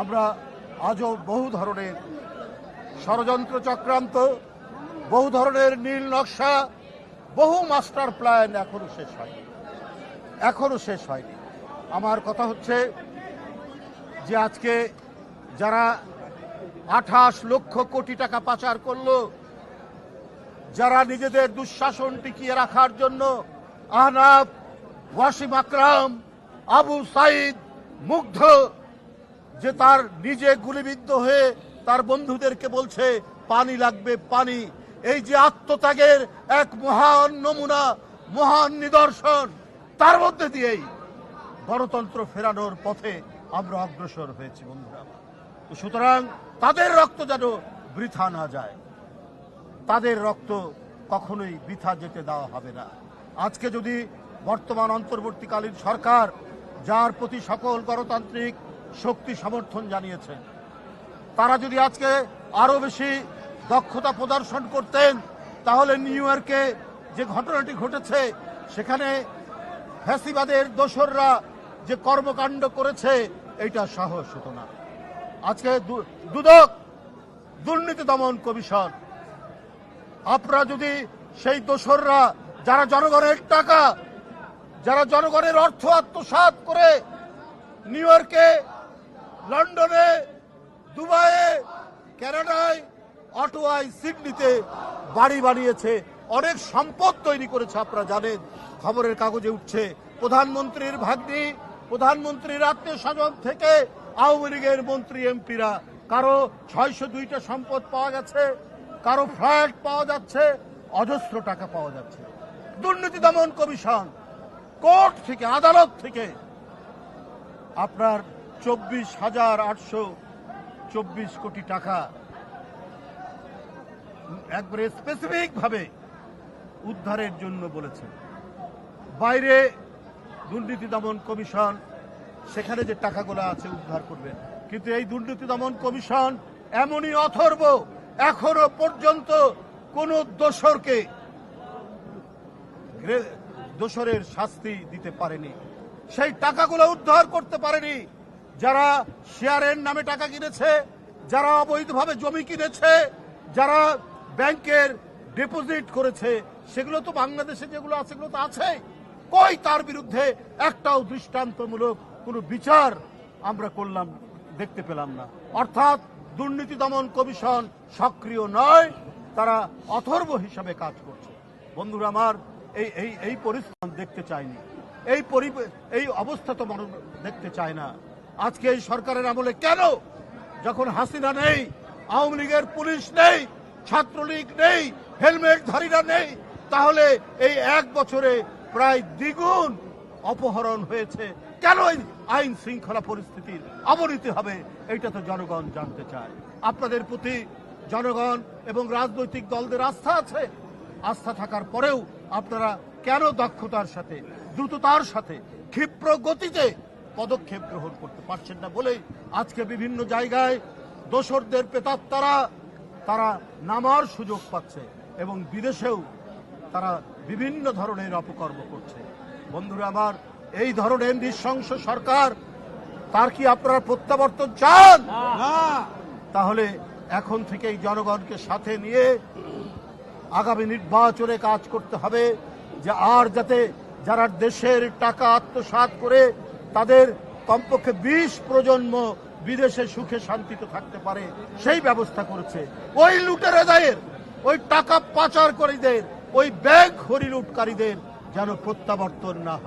আমরা আজও বহু ধরনের ষড়যন্ত্র চক্রান্ত, বহু ধরনের নীল নকশা, বহু মাস্টার প্ল্যান এখনও শেষ হয়নি। এখনও শেষ হয়নি। আমার কথা হচ্ছে যে আজকে যারা আঠাশ লক্ষ কোটি টাকা পাচার করল, যারা নিজেদের দুঃশাসন টিকিয়ে রাখার জন্য আহনাব, ওয়াসিম আকরাম, আবু সাইদ, মুগ্ধ যে তার নিজে গুলিবিদ্ধ হয়ে তার বন্ধুদেরকে বলছে, পানি লাগবে, পানি। এই যে আত্মত্যাগের এক মহান নমুনা, মহান নিদর্শন, তার মধ্যে দিয়েই গণতন্ত্র ফেরানোর পথে আমরা অগ্রসর হয়েছি, বন্ধুরা তো সুতরাং তাদের রক্ত যেন বৃথা না যায়। তাদের রক্ত কখনোই বৃথা যেতে দেওয়া হবে না। আজকে যদি বর্তমান অন্তর্বর্তীকালীন সরকার, যার প্রতি সকল গণতান্ত্রিক শক্তি সমর্থন জানিয়েছে তারা যদি আজকে আরও বেশি দক্ষতা প্রদর্শন করতেন, তাহলে নিউ ইয়র্কে যে ঘটনাটি ঘটেছে, সেখানে ফ্যাসিবাদের দোসররা যে কর্মকাণ্ড করেছে এটা সাহস হতো না। আজকে দুদক দুর্নীতি দমন কমিশন, আপনারা যদি সেই দোসররা, যারা জনগণের টাকা, যারা জনগণের অর্থ আত্মসাৎ করে নিউ ইয়র্কে লন্ডনে, দুবাইয়ে কানাডায় অটোয়ায় সিডনিতে বাড়ি বানিয়েছে। অনেক সম্পদ তৈরি করেছে, আপনারা জানেন। খবরের কাগজে উঠছে, প্রধানমন্ত্রীর ভাগ্নি, প্রধানমন্ত্রীর আত্মীয় স্বজন থেকে আওয়ামী লীগের মন্ত্রী, এমপিরা। কারও ছয়শো দুইটা সম্পদ পাওয়া গেছে, কারও ফ্ল্যাট পাওয়া যাচ্ছে, অজস্র টাকা পাওয়া যাচ্ছে। দুর্নীতি দমন কমিশন, কোর্ট থেকে, আদালত থেকে আপনার চব্বিশ হাজার আটশো চব্বিশ কোটি টাকা। একবারে স্পেসিফিক ভাবে উদ্ধারের জন্য বলেছে বাইরে দুর্নীতি দমন কমিশন, সেখানে যে টাকাগুলো আছে উদ্ধার করবেন কিন্তু এই দুর্নীতি দমন কমিশন এমনই অথর্ব এখনও পর্যন্ত কোন দোসরকে দোসরের শাস্তি দিতে পারেনি। সেই টাকাগুলো উদ্ধার করতে পারেনি। যারা শেয়ারের নামে টাকা কিনেছে, যারা অবৈধভাবে জমি কিনেছে, যারা ব্যাংকের ডিপোজিট করেছে, সেগুলো তো বাংলাদেশে যেগুলো আছে, সেগুলো তো আছে। কই তার বিরুদ্ধে একটাও দৃষ্টান্তমূলক কোনো বিচার আমরা করলাম, দেখতে পেলাম না। অর্থাৎ দুর্নীতি দমন কমিশন সক্রিয় নয়, তারা অথর্ব হিসাবে কাজ করছে। বন্ধুরা আমার, এই এই এই পরিস্থিতি দেখতে চাইনি। এই পরি- এই অবস্থা তো মানুষ দেখতে চায় না। আজকে এই সরকারের আমলে কেন? যখন হাসিনা নেই, আওয়ামী লীগের পুলিশ নেই, ছাত্রলীগ নেই হেলমেটধারীরা নেই, তাহলে এই এক বছরে প্রায় দ্বিগুণ অপহরণ হয়েছে। কেন আইন শৃঙ্খলা পরিস্থিতির অবনতি হবে, এইটা তো জনগণ জানতে চায়। আপনাদের প্রতি জনগণ এবং রাজনৈতিক দলদের আস্থা আছে। আস্থা থাকার পরেও আপনারা কেন দক্ষতার সাথে, দ্রুততার সাথে, ক্ষিপ্র গতিতে পদক্ষেপ গ্রহণ করতে পারছেন না বলেই আজকে বিভিন্ন জায়গায় দোসরদের পেতাত্তারা তারা নামার সুযোগ পাচ্ছে এবং বিদেশেও তারা বিভিন্ন ধরনের অপকর্ম করছে। বন্ধুরা আমার এই ধরনের নৃশংস সরকার তার কি আপনারা প্রত্যাবর্তন চান? তাহলে এখন থেকেই জনগণকে সাথে নিয়ে আগামী নির্বাচনে কাজ করতে হবে যে আর যাতে যারা দেশের টাকা আত্মসাৎ করে তাদের কমপক্ষে বিশ প্রজন্ম বিদেশে সুখে শান্তিতে থাকতে পারে, সেই ব্যবস্থা করেছে। ওই লুটেরাদের ওই টাকা পাচারকারীদের, ওই ব্যাংক হরিলুটকারীদের যেন প্রত্যাবর্তন না হয়।